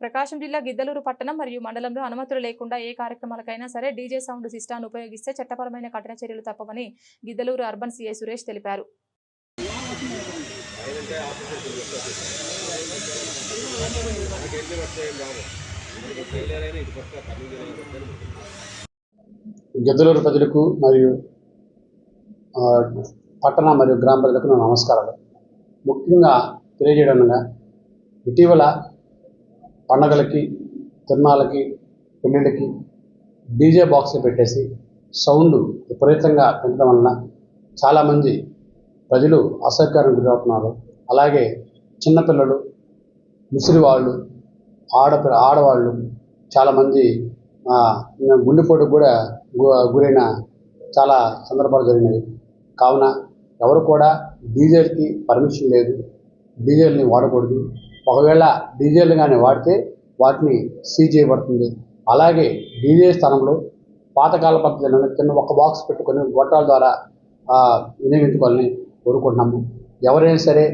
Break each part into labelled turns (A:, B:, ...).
A: ప్రకాశం జిల్లా గిద్దలూరు పట్టణం మరియు మండలంలో అనుమతులు లేకుండా ఏ కార్యక్రమాలకైనా సరే డీజే సౌండ్ సిస్టాన్ని ఉపయోగిస్తే చట్టపరమైన కఠిన చర్యలు తప్పవని గిద్దలూరు అర్బన్ సిఐ సురేష్ తెలిపారు.
B: గిద్దలూరు ప్రజలకు మరియు పట్టణ మరియు గ్రామ ప్రజలకు నా నమస్కారాలు. ముఖ్యంగా తెలియజేయడం ఇటీవల పండగలకి తిరునాళ్ళకి పెళ్ళిళ్ళకి డీజే బాక్స్లు పెట్టేసి సౌండ్ విపరీతంగా పెంచడం వలన చాలామంది ప్రజలు అసౌకర్యం గురవుతున్నారు. అలాగే చిన్నపిల్లలు ముసిరి వాళ్ళు ఆడపి ఆడవాళ్ళు చాలామంది గుండెపోటుకు కూడా గురైన చాలా సందర్భాలు జరిగినవి కావున ఎవరు కూడా డీజేలకి పర్మిషన్ లేదు. డీజేల్ని వాడకూడదు. ఒకవేళ డీజేలు కానీ వాడితే వాటిని సీజ్ చేయబడుతుంది. అలాగే డీజే స్థానంలో పాతకాల పద్ధతిలో చిన్న ఒక బాక్స్ పెట్టుకొని గొట్టాల ద్వారా వినియోగించుకోవాలని కోరుకుంటున్నాము ఎవరైనా సరే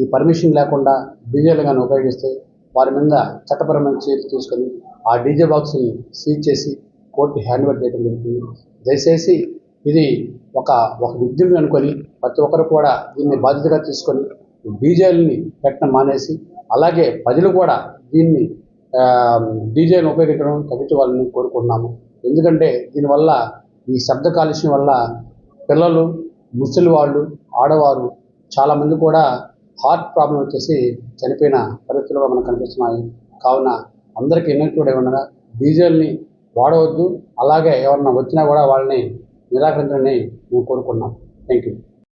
B: ఈ పర్మిషన్ లేకుండా డీజేలు కానీ ఉపయోగిస్తే వారి మీద చట్టపరమైన చర్యలు తీసుకొని ఆ డీజే బాక్స్ని సీజ్ చేసి కోర్టు హ్యాండ్ఓవర్ చేయడం జరుగుతుంది. దయచేసి ఇది ఒక ఒక విద్యుత్ అనుకొని ప్రతి ఒక్కరు కూడా దీన్ని బాధ్యతగా తీసుకొని డీజేల్ని పెట్టడం మానేసి అలాగే ప్రజలు కూడా దీన్ని డీజేని ఉపయోగించడం తగ్గించవాలని కోరుకుంటున్నాము. ఎందుకంటే దీనివల్ల ఈ శబ్ద కాలుష్యం వల్ల పిల్లలు ముసలి వాళ్ళు ఆడవారు చాలామంది కూడా హార్ట్ ప్రాబ్లం వచ్చేసి చనిపోయిన పరిస్థితులు మనకు కనిపిస్తున్నాయి. కావున అందరికీ ఎన్నో కూడా ఏమన్నా డీజేల్ని వాడవద్దు. అలాగే ఎవరన్నా వచ్చినా కూడా వాళ్ళని నిరాకరించాలని మేము కోరుకున్నాం థ్యాంక్ యూ